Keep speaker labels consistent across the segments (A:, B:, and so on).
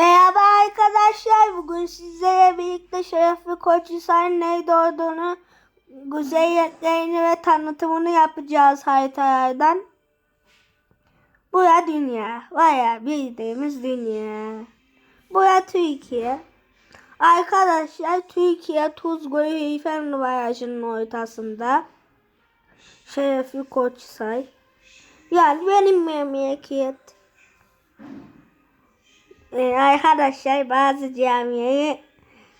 A: Merhaba arkadaşlar. Bugün sizlere birlikte Şerefli Koç Hisar'ın neydi olduğunu, güzelliklerini ve tanıtımını yapacağız haritalardan. Bura dünya. Baya bildiğimiz dünya. Bura Türkiye. Arkadaşlar Türkiye Tuzgölü Heyfen Barajı'nın ortasında. Şerefli Koç Hisar. Yani benim memleket. Ee, arkadaşlar bazı camiyi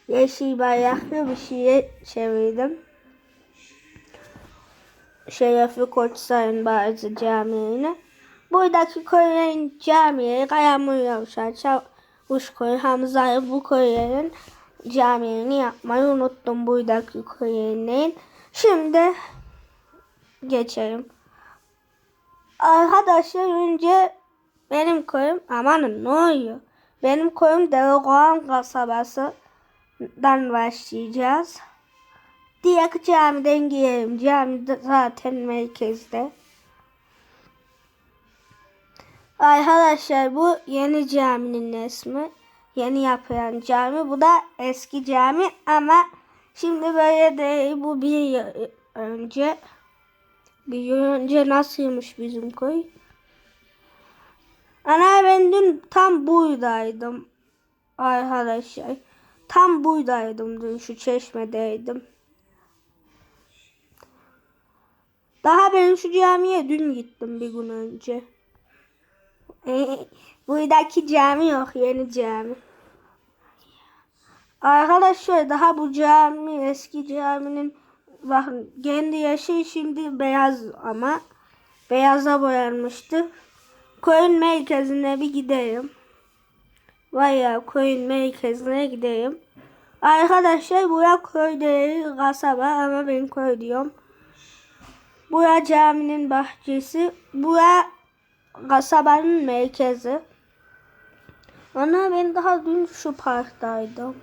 A: yeşil bayraklı bir şeye çevirdim. Şerefli Koçsar'ın bazı camilerini. Buradaki köylerin camileri Kayamur Yavşar, Çavuşköy, Hamza bu köylerin camilerini yapmayı unuttum buradaki köylerin. Şimdi geçelim. Arkadaşlar önce benim köyüm amanın ne oluyor? Benim köyüm Derekoğan kasabasından başlayacağız. Diğer camiden girelim. Cami zaten merkezde. Arkadaşlar bu yeni caminin ismi. Yeni yapılan cami. Bu da eski cami ama şimdi böyle değil. Bu bir önce. Bir yıl önce nasılmış bizim köy? Ana ben dün tam buradaydım arkadaşlar. Tam buradaydım dün şu çeşmedeydim. Daha ben şu camiye dün gittim bir gün önce. Buradaki cami yok yeni cami. Arkadaşlar daha bu cami eski caminin bakın kendi yaşı şimdi beyaz ama beyaza boyanmıştı. Koyun merkezine bir gideyim. Vay koyun merkezine gideyim. Arkadaşlar buraya köy değil kasaba ama ben köy diyorum. Buraya caminin bahçesi. Buraya kasabanın merkezi. Ana ben daha dün şu parktaydım.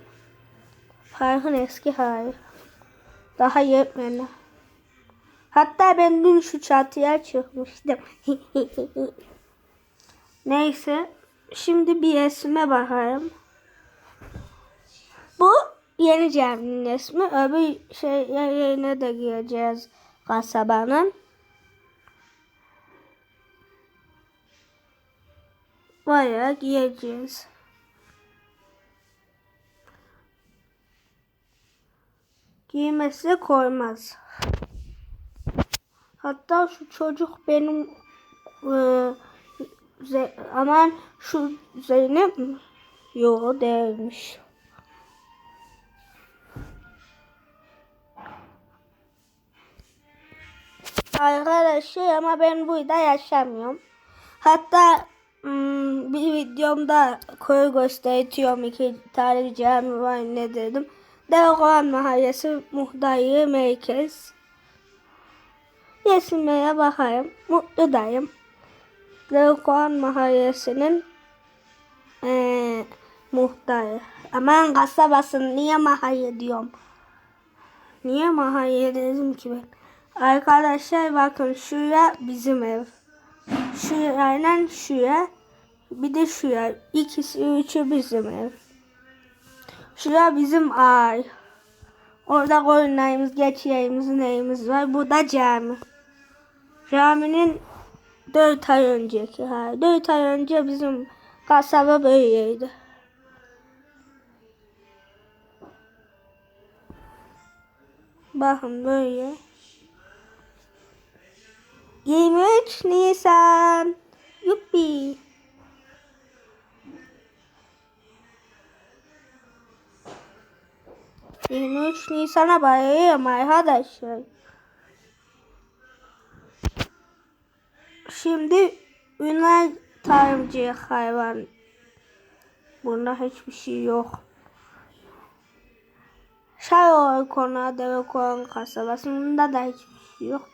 A: Parkın eski hali. Daha yetmedi. Hatta ben dün şu çatıya çıkmıştım. Neyse. Şimdi bir resme bakalım. Bu yeni caminin resmi. Öbür şey yerine de gireceğiz kasabanın. Bayağı gireceğiz. Giymesi koymaz. Hatta şu çocuk benim e, Ze aman şu Zeynep mi? Yo değilmiş. Arkadaşlar ama ben burada yaşamıyorum. Hatta hmm, bir videomda köy gösteriyorum iki tane cami var ne dedim. Devran Mahallesi Muhtayı Merkez. Resimlere bakayım. Mutludayım. Leukoğan Mahallesi'nin ee, muhtarı. Aman kasabasın niye mahalle diyorum. Niye mahalle dedim ki ben. Arkadaşlar bakın şuraya bizim ev. Şurayla şuraya. Bir de şuraya. İkisi üçü bizim ev. Şuraya bizim ay. Orada koyunlarımız, geçilerimiz, neyimiz var. Bu da cami. Caminin 4 ay önceki. Ha, 4 ay önce bizim kasaba böyleydi. Bakın böyle. 23 Nisan. Yuppi. Yirmi üç Nisan'a bayılıyorum arkadaşlar. Şimdi Ünal tarımcı hayvan. Bunda hiçbir şey yok. Şayoy konağı deve koyan kasabasında da hiçbir şey yok.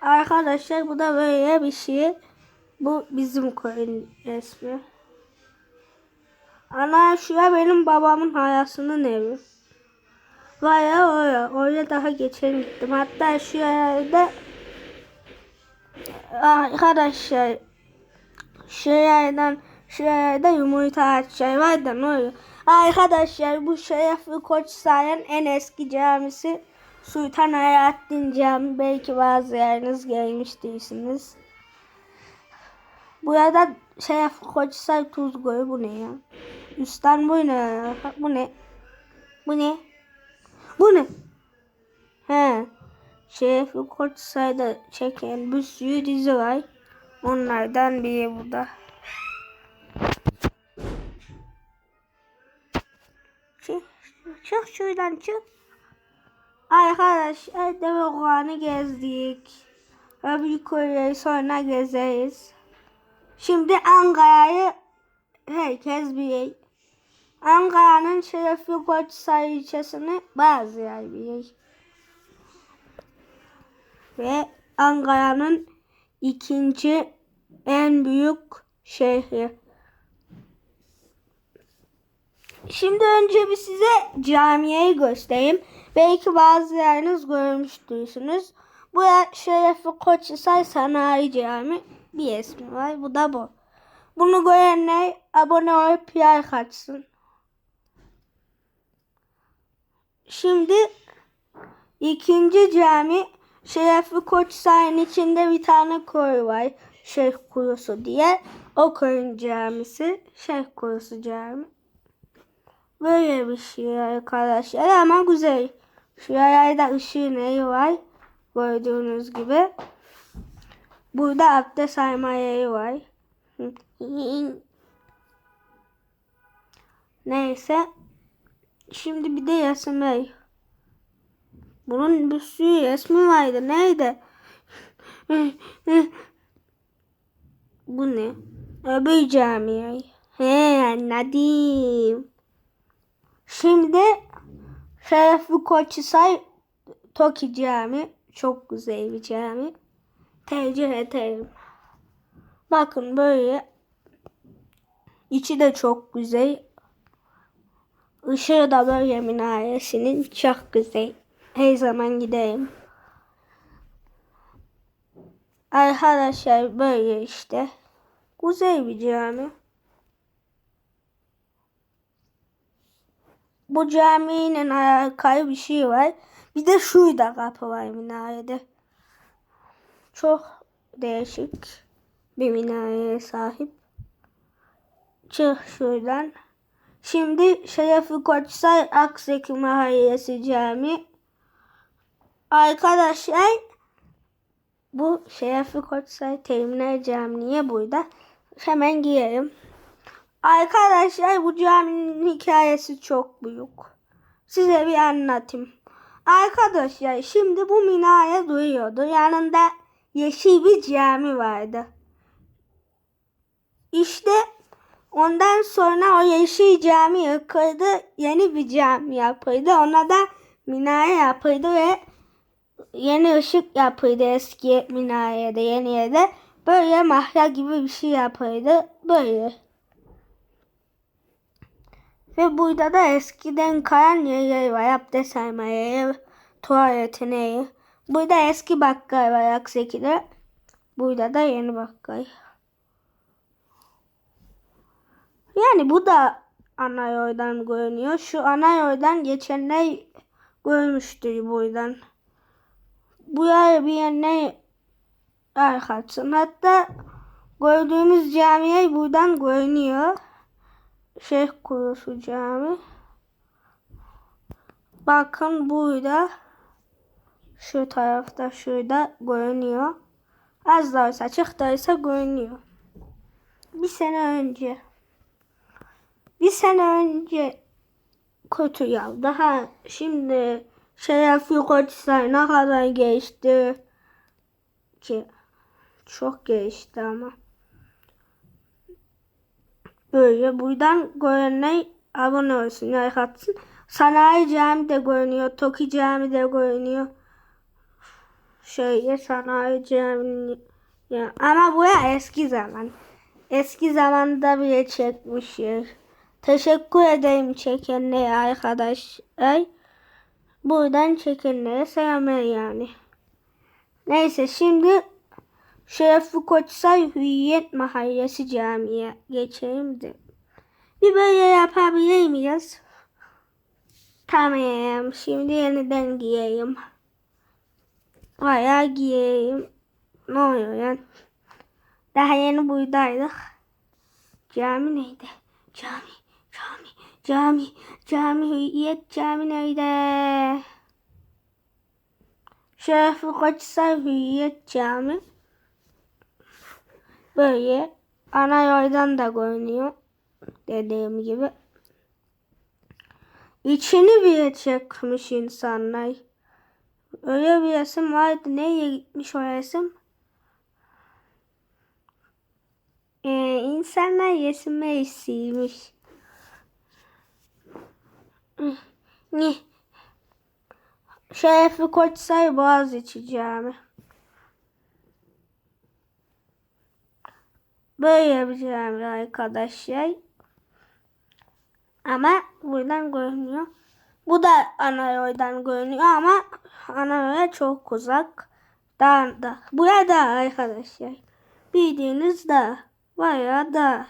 A: Arkadaşlar bu da böyle bir şey. Bu bizim köyün resmi. Ana şuraya benim babamın hayasının evi. Vaya oraya. Oraya daha geçen gittim. Hatta şu yerde Arkadaşlar şu yerden Şuraya da yumurta açacak var da ne oluyor? Arkadaşlar bu Şerefli Koç Sayan en eski camisi Sultan Alaaddin Camii. Belki bazı yeriniz gelmiş değilsiniz. Burada Şerefli Koç Say Tuz Gölü bu ne ya? Üstten bu ne? Bu ne? Bu ne? Bu ne? He. Şerefli Koç Say'da çeken bir sürü dizi var. Onlardan biri bu da. Çık, çık şuradan çık. Arkadaşlar Devokhan'ı gezdik. Öbür Kore'yi sonra gezeriz. Şimdi Ankara'yı herkes bilir. Ankara'nın Şerefli Koçsay ilçesini bazı yer bilir. Ve Ankara'nın ikinci en büyük şehri. Şimdi önce bir size camiyeyi göstereyim. Belki bazı yeriniz görmüştürsünüz. Bu yer Şerefli Koçhisar Sanayi Cami. Bir ismi var. Bu da bu. Bunu görenler abone olup like atsın. Şimdi ikinci cami Şerefli Koçhisar'ın içinde bir tane koy var. Şeyh Kuyusu diye. O koyun camisi. Şeyh Kuyusu Cami. Böyle bir şey arkadaşlar ama güzel. Şu yayda ışığı neyi var? Gördüğünüz gibi. Burada abdest alma yeri var. Neyse. Şimdi bir de resim var. Bunun bir sürü resmi vardı. Neydi? Bu ne? Öbür cami. He anladım. Şimdi Şerefli Koçhisar Toki Cami. Çok güzel bir cami. Tercih ederim. Bakın böyle. İçi de çok güzel. Işığı da böyle minaresinin çok güzel. Her zaman gideyim. Arkadaşlar böyle işte. Güzel bir cami. Bu caminin alakalı bir şey var. Bir de şurada kapı var minarede. Çok değişik bir minareye sahip. Çık şuradan. Şimdi Şerefli Koçsay Akseki Mahallesi Cami. Arkadaşlar bu Şerefli Koçsay Terminal Camii niye burada? Hemen girelim. Arkadaşlar bu caminin hikayesi çok büyük. Size bir anlatayım. Arkadaşlar şimdi bu minare duruyordu. Yanında yeşil bir cami vardı. İşte ondan sonra o yeşil cami yıkıldı. Yeni bir cami yapıldı. Ona da minare yapıldı ve yeni ışık yapıldı eski minarede yeni yerde. Böyle mahya gibi bir şey yapıldı. Böyle. Ve burada da eskiden kayan yerleri var. Abdest alma yeri, tuvaletine yeri. Burada eski bakkal var Akseki'de. Burada da yeni bakkal. Yani bu da ana yoldan görünüyor. Şu ana yoldan geçenler görmüştür buradan. Bu yer bir yerine arkasın. Hatta gördüğümüz camiye buradan görünüyor. Şeyh Kurusu Cami. Bakın burada şu tarafta şurada görünüyor. Az da olsa açık da olsa görünüyor. Bir sene önce bir sene önce kötü ya. Daha şimdi Şerefli Koçhisar ne kadar geçti ki çok geçti ama. Böyle buradan görenler abone olsun, like atsın. Sanayi Cami de görünüyor, Toki Cami de görünüyor. Şöyle Sanayi Cami ya. Ama bu ya eski zaman. Eski zamanda bile çekmişler. Teşekkür ederim çekenlere arkadaşlar. Buradan çekenlere selamlar yani. Neyse şimdi Şerefli Koçsay Hürriyet Mahallesi Camii'ye geçeyim de. Bir böyle yapabilir miyiz? Tamam. Şimdi yeniden giyeyim. Bayağı giyeyim. Ne oluyor lan? Daha yeni buradaydık. Cami neydi? Cami, cami, cami, hürriyet cami nerede? Şerefli Koçsay Hürriyet Cami. Böyle ana yoldan da görünüyor. Dediğim gibi. İçini bile çekmiş insanlar. Öyle bir resim vardı. Nereye gitmiş o resim? Ee, insanlar resimleri silmiş. Şerefli Koçsay Boğaziçi Cami. Böyle bir cami arkadaşlar. Ama buradan görünüyor. Bu da ana yoldan görünüyor ama ana çok uzak. Dağda. Buraya da arkadaşlar. Bildiğiniz dağ. Bayağı dağ.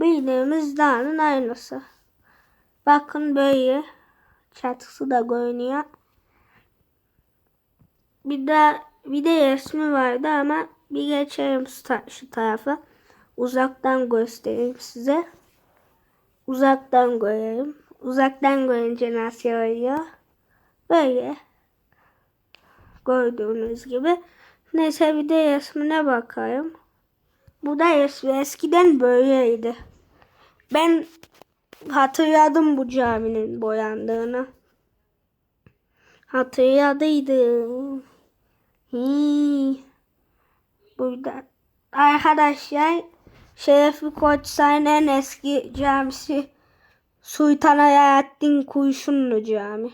A: Bildiğimiz dağın aynısı. Bakın böyle çatısı da görünüyor. Bir de bir de resmi vardı ama bir geçelim şu ta- şu tarafa. Uzaktan göstereyim size. Uzaktan görelim. Uzaktan görünce nasıl oluyor? Böyle. Gördüğünüz gibi. Neyse bir de resmine bakayım. Bu da resmi. Eskiden böyleydi. Ben hatırladım bu caminin boyandığını. Hatırladıydım. Hii. Burada arkadaşlar Şerefli Koçsay'ın eski camisi Sultan Alaaddin Kurşunlu Cami.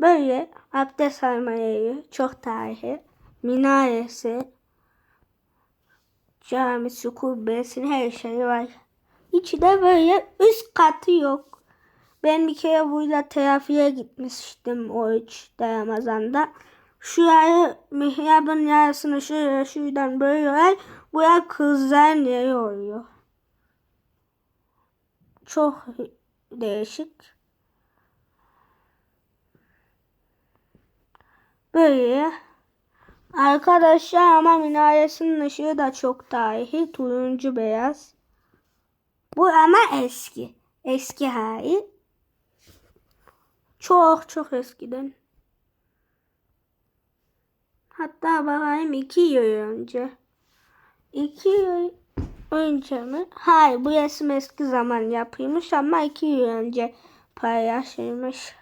A: Böyle abdest alma çok tarihi, minaresi, camisi, kubbesi, her şey var. İçi de böyle üst katı yok. Ben bir kere burada terafiye gitmiştim o üçte Ramazan'da. Şurayı mihrabın yarısını şuraya şuradan bölüyorlar. Buraya kızların yeri oluyor. Çok değişik. Böyle. Arkadaşlar ama minaresinin ışığı da çok tarihi. Turuncu beyaz. Bu ama eski. Eski hali. Çok çok eskiden. Hatta bakayım iki yıl önce. İki yıl önce mi? Hayır bu resim eski zaman yapılmış ama iki yıl önce paylaşılmış.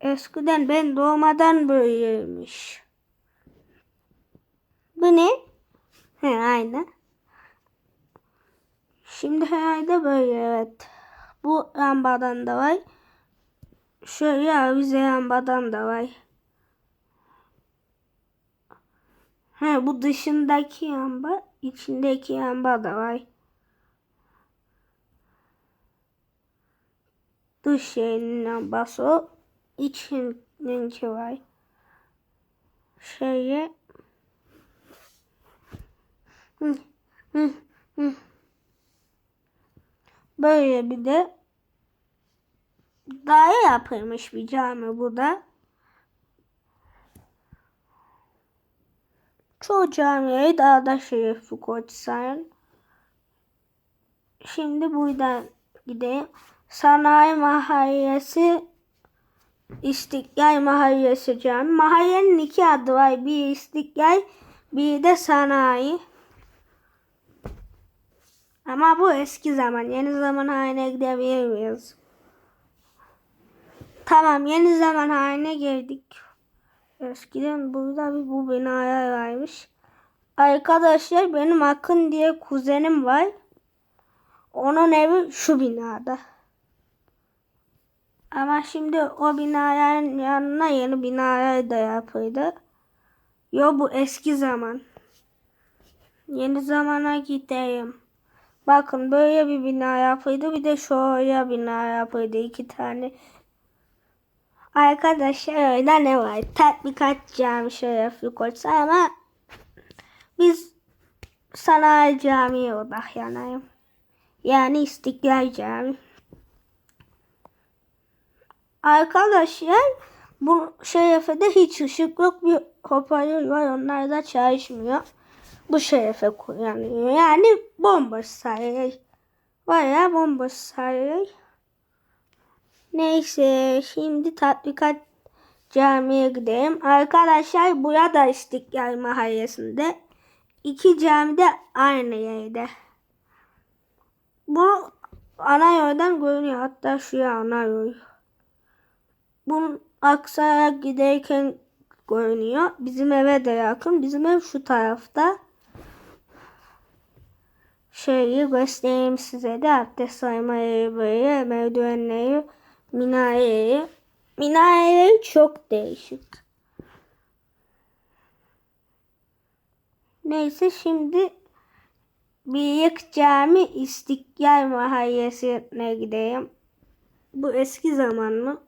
A: Eskiden ben doğmadan böyleymiş. Bu ne? He aynı. Şimdi herhalde böyle evet. Bu lambadan da var. Şöyle avize lambadan da var. He bu dışındaki yamba, içindeki yamba da var. Dış şeyinin lambası o. İçininki var. Hı. Böyle bir de daire yapılmış bir cami bu da. Çoğu camiye dağda şerefli koçsan. Şimdi buradan gideyim. Sanayi Mahallesi İstiklal Mahallesi cami. Mahallenin iki adı var. Bir İstiklal, bir de Sanayi. Ama bu eski zaman. Yeni zaman haline gidebilir miyiz? Tamam yeni zaman haline geldik. Eskiden burada bir bu binaya varmış. Arkadaşlar benim Akın diye kuzenim var. Onun evi şu binada. Ama şimdi o binaların yanına yeni binalar da yapıldı. Yo bu eski zaman. Yeni zamana gideyim. Bakın böyle bir bina yapıldı. Bir de şöyle bina yapıldı. iki tane. Arkadaşlar öyle ne var? Tatbikat cami şerefli koçsa ama biz sanayi camiye odaklanayım. Yani İstiklal Cami. Arkadaşlar bu şerefede hiç ışık yok. Bir hoparlör var. Onlar da çalışmıyor. Bu şerefe kullanıyor. Yani bomboş saray. Baya bomboş saray. Neyse şimdi tatbikat camiye gidelim. Arkadaşlar burada İstiklal Mahallesi'nde iki cami de aynı yerde. Bu ana yoldan görünüyor. Hatta şuraya ana yol. Bunun Aksa'ya giderken görünüyor. Bizim eve de yakın. Bizim ev şu tarafta. Şeyi göstereyim size de abdest sayma yeri böyle merdivenleri minareyi. Minareleri çok değişik. Neyse şimdi Büyük Cami İstiklal Mahallesi'ne gideyim. Bu eski zaman mı?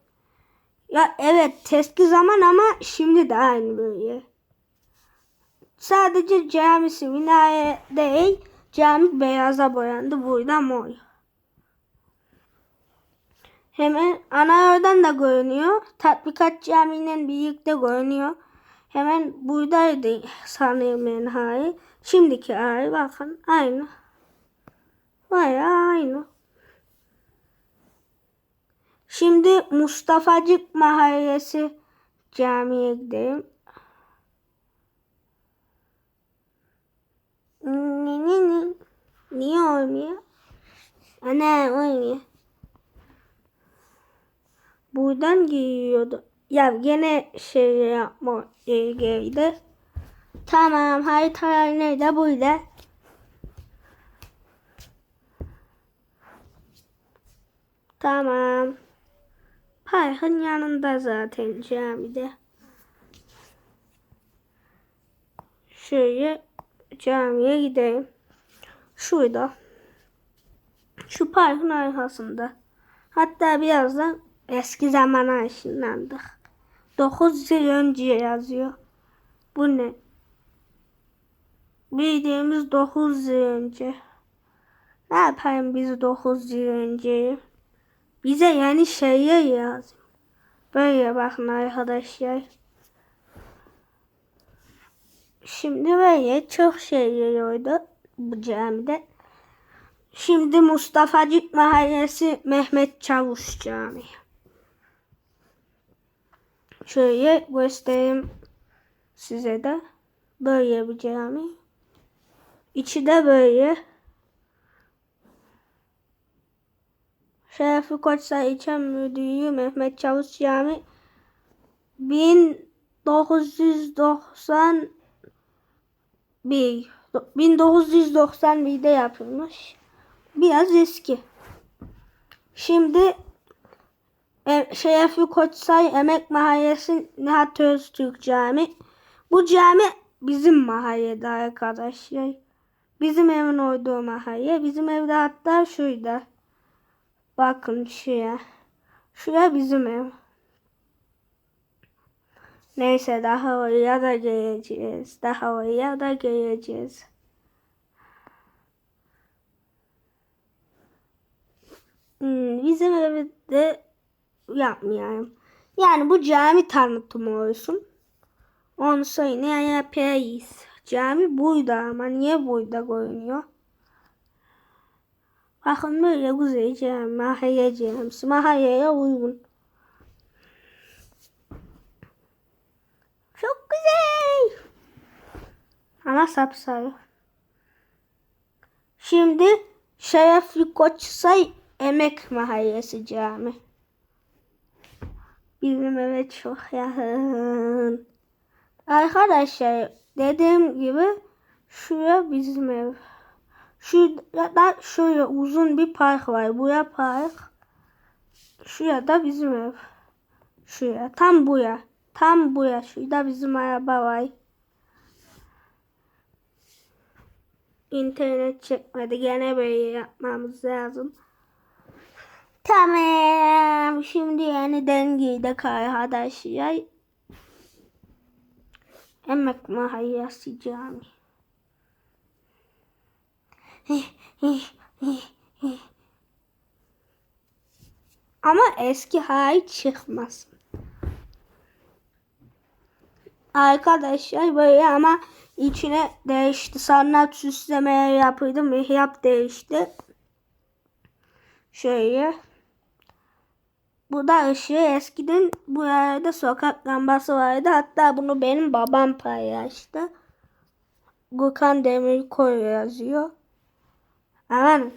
A: Ya evet eski zaman ama şimdi de aynı böyle. Sadece camisi minare değil, cami beyaza boyandı. Burada mor. Hemen ana yoldan da görünüyor. Tatbikat caminin birlikte görünüyor. Hemen buradaydı sanırım menhai. Şimdiki hali bakın aynı. Bayağı aynı. Şimdi Mustafacık Mahallesi camiye gidelim. Ni ni ni. Niye olmuyor? Ana olmuyor. Buradan giriyordu. Ya gene şey yapma ilgiliydi. Tamam haritalar nerede? Burada. Tamam. Parkın yanında zaten camide. Şöyle camiye gideyim. Şurada. Şu parkın arkasında. Hatta birazdan eski zamana ışınlandık. 9 yıl önce yazıyor. Bu ne? Bildiğimiz 9 yıl önce. Ne yapayım biz 9 yıl önce? Bize yeni şeyler lazım. Böyle bakın arkadaşlar. Şimdi böyle çok şeyler oldu bu camide. Şimdi Mustafacık Mahallesi Mehmet Çavuş Camii. Şöyle göstereyim size de. Böyle bir cami. İçi de böyle. Şerefi Koçsa İlçe Müdürü Mehmet Çavuş Cami 1991 1991'de yapılmış. Biraz eski. Şimdi e, Şerefi Koçsay Emek Mahallesi Nihat Öztürk Cami. Bu cami bizim mahallede arkadaşlar. Bizim evin olduğu mahalle. Bizim evde hatta şurada. Bakın şuraya. Şuraya bizim ev. Neyse daha oraya da geleceğiz. Daha oraya da geleceğiz. Hmm, bizim evde yapmayayım. Yani bu cami tanıtımı olsun. Onu sonra yapayız. Cami buydu ama niye burada görünüyor? Bakın böyle güzel cami, mahalle camisi. Mahalleye uygun. Çok güzel. Ama sapsarı. Şimdi Şerefli Koçsay Emek Mahallesi Cami. Bizim eve çok yakın. Arkadaşlar dediğim gibi şuraya bizim ev. Şurada şöyle uzun bir park var. Buraya park. Şuraya da bizim ev. Şuraya. Tam buraya. Tam buraya. Şurada bizim araba var. İnternet çekmedi. Gene böyle yapmamız lazım. Tamam. Şimdi yeniden giydik arkadaşlar. Emek mahallesi cami. Ama eski hali çıkmasın. Arkadaşlar böyle ama içine değişti. Sanat süslemeler yapıyordum. Mihrap değişti. Şöyle. Bu da ışığı eskiden bu yerde sokak lambası vardı. Hatta bunu benim babam paylaştı. Gökhan Demirkoy yazıyor. Aman.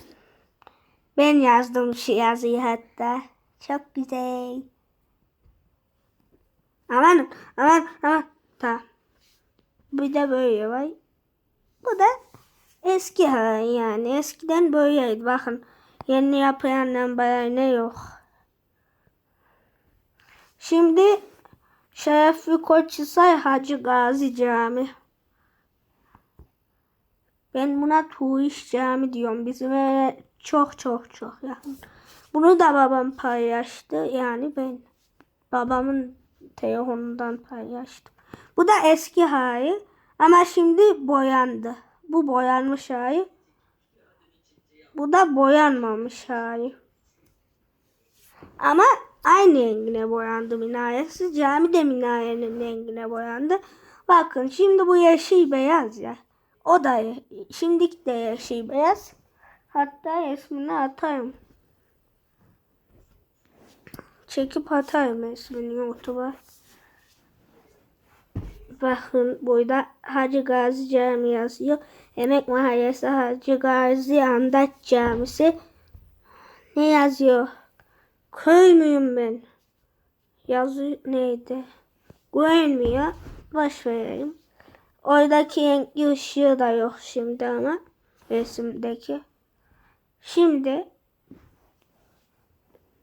A: Ben yazdım şu yazıyı hatta. Çok güzel. Aman aman aman. Tamam. Bir de böyle var. Bu da eski hali yani. Eskiden böyleydi. Bakın yeni yapılan lambalar ne yok. Şimdi Şerefli Koçhisar Hacı Gazi Cami. Ben buna Tuğiş Cami diyorum. Bizim eve çok çok çok yakın. Bunu da babam paylaştı. Yani ben babamın telefonundan paylaştım. Bu da eski hali. Ama şimdi boyandı. Bu boyanmış hali. Bu da boyanmamış hali. Ama aynı rengine boyandı minaresi. Cami de minarenin rengine boyandı. Bakın şimdi bu yeşil beyaz ya. O da şimdiki de yeşil beyaz. Hatta resmini atarım. Çekip atarım resmini YouTube'a. Bakın burada Hacı Gazi Camii yazıyor. Emek Mahallesi Hacı Gazi Andaç Camisi. Ne yazıyor? Köy müyüm ben? Yazı neydi? Görünmüyor. Boş verelim. Oradaki renkli ışığı da yok şimdi ama. Resimdeki. Şimdi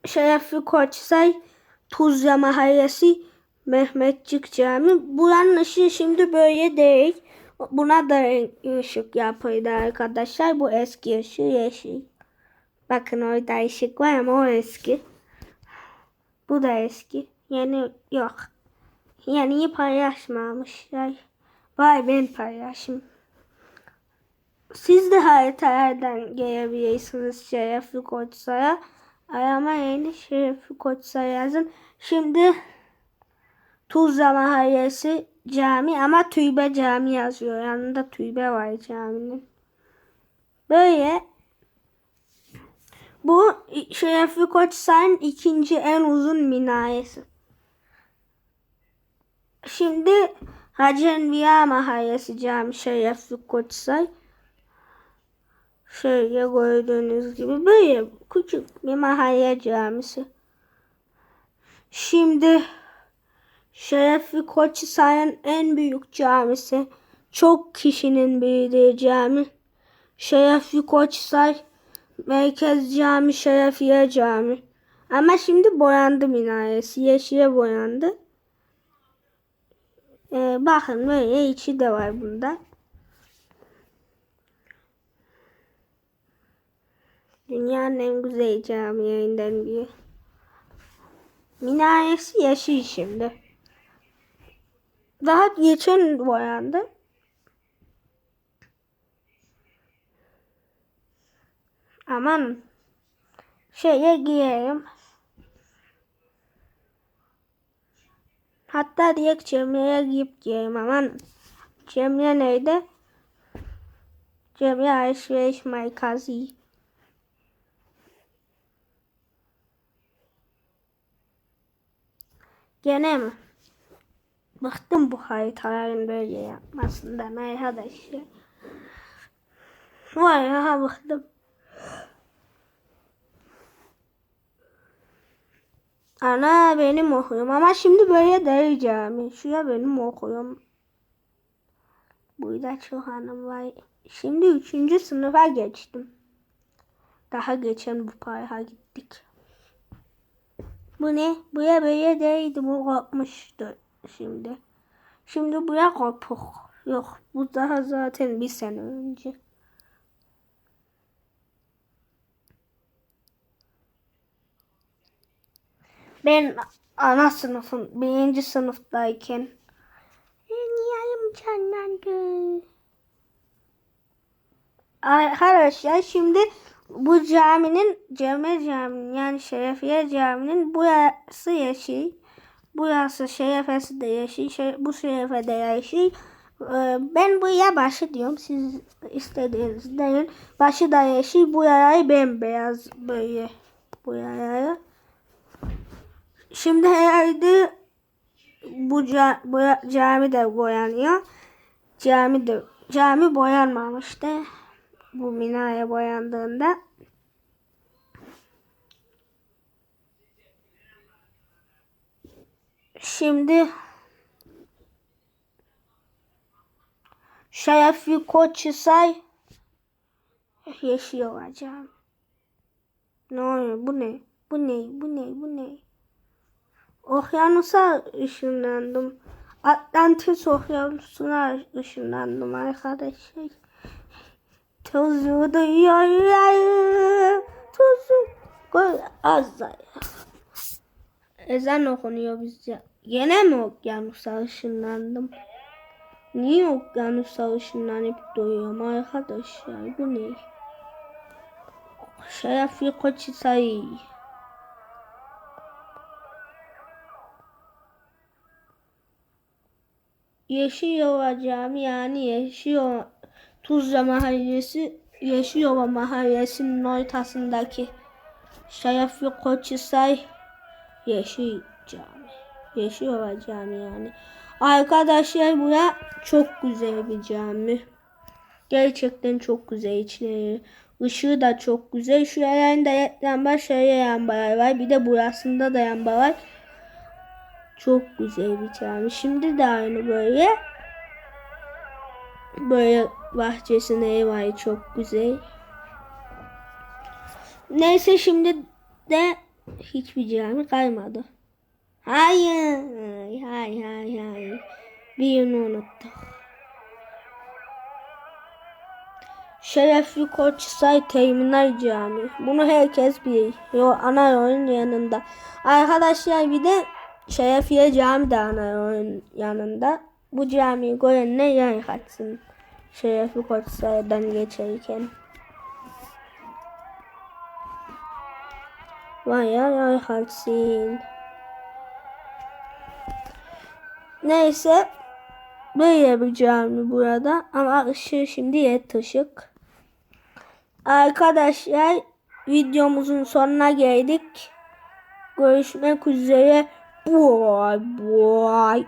A: Şerefli Koçsay Tuzla Mahallesi Mehmetçik Cami. Buranın ışığı şimdi böyle değil. Buna da renkli ışık yapıydı arkadaşlar. Bu eski ışığı yeşil. Bakın orada ışık var ama o eski. Bu da eski. Yeni yok. Yeniyi paylaşmamışlar. Vay ben paylaşım. Siz de haritalardan gelebilirsiniz Şerefli Koçsay'a. Arama yeni Şerefli Koçsay yazın. Şimdi Tuzla Mahallesi cami ama Tüybe Cami yazıyor. Yanında Tüybe var caminin. Böyle bu Şerefli Koçsay'ın ikinci en uzun minaresi. Şimdi Hacı Enbiya Mahallesi Cami Şerefli Koçsay. Şöyle gördüğünüz gibi böyle küçük bir mahalle camisi. Şimdi Şerefli Koçhisar'ın en büyük camisi. Çok kişinin bildiği cami. Şerefli Koçhisar Merkez Cami Şerefiye Cami. Ama şimdi boyandı minaresi. Yeşile boyandı. Ee, bakın böyle içi de var bunda. Dünyanın en güzel camilerinden biri. Minaresi yeşil şimdi. Daha geçen boyandı. Aman şeye giyelim. Hatta direkt Cemre'ye giyip giyelim aman. Cemre neydi? Cemre alışveriş merkezi. Gene mi? Bıktım bu haritaların böyle yapmasından arkadaşlar. Vay ya bıktım. Ana benim okuyorum ama şimdi böyle cami. Şuraya benim okuyorum. Burada çok hanım var. Şimdi üçüncü sınıfa geçtim. Daha geçen bu parka gittik. Bu ne? Buraya böyle değildi. Bu kopmuştu şimdi. Şimdi buraya kopuk. Yok bu daha zaten bir sene önce. Ben ana sınıfın birinci sınıftayken Niye'm canlandı. Arkadaşlar şimdi bu caminin Cemil Camii'nin yani Şerefiye Camii'nin burası yeşil. Burası şerefesi de yeşil. Şey, bu şerefe de yeşil. Ee, Ben buraya başı diyorum. Siz istediğiniz deyin. Başı da yeşil. Bu yarayı bembeyaz böyle. Bu yarayı. Şimdi herhalde bu, ca, bu cami de boyanıyor. Cami de cami boyanmamıştı. Bu minare boyandığında. Şimdi Şerefi Koçhisar yaşıyor hocam. Ne oluyor? Bu ne? Bu ne? Bu ne? Bu ne? Okyanusa ışınlandım. Atlantis okyanusuna ışınlandım arkadaşlar. Tuzu duyuyor. Tuzu koy az da. Ezan okunuyor bizce. Gene mi okyanusa ışınlandım? Niye okyanusa ışınlanıp duyuyorum arkadaşlar? Bu ne? Şerefi Koçhisar. Yeşilyova Cami yani Yeşilyova Tuzla Mahallesi Yeşilyova Mahallesi'nin ortasındaki Şerefi Koçhisar Yeşil Cami. Yeşilyova Cami yani. Arkadaşlar bura çok güzel bir cami. Gerçekten çok güzel içleri. Işığı da çok güzel. Şu yerlerinde lamba şöyle lambalar var. Bir de burasında da lamba var. Çok güzel bir cami. Şimdi de aynı böyle. Böyle bahçesine var çok güzel. Neyse şimdi de hiçbir cami kalmadı. Hayır, hayır, hayır, hayır. Birini unuttuk. Şerefli Koçsay Terminal Cami. Bunu herkes bilir. Yo, ana yolun yanında. Arkadaşlar bir de Şerefiye Cami yolun yanında. Bu camiyi görenler yan kaçsın. Şerefli Koçsay'dan geçerken. Vay ya yan kaçsın. Neyse. Böyle bir cami burada. Ama ışığı şimdi yet ışık. Arkadaşlar videomuzun sonuna geldik. Görüşmek üzere. boy, boy.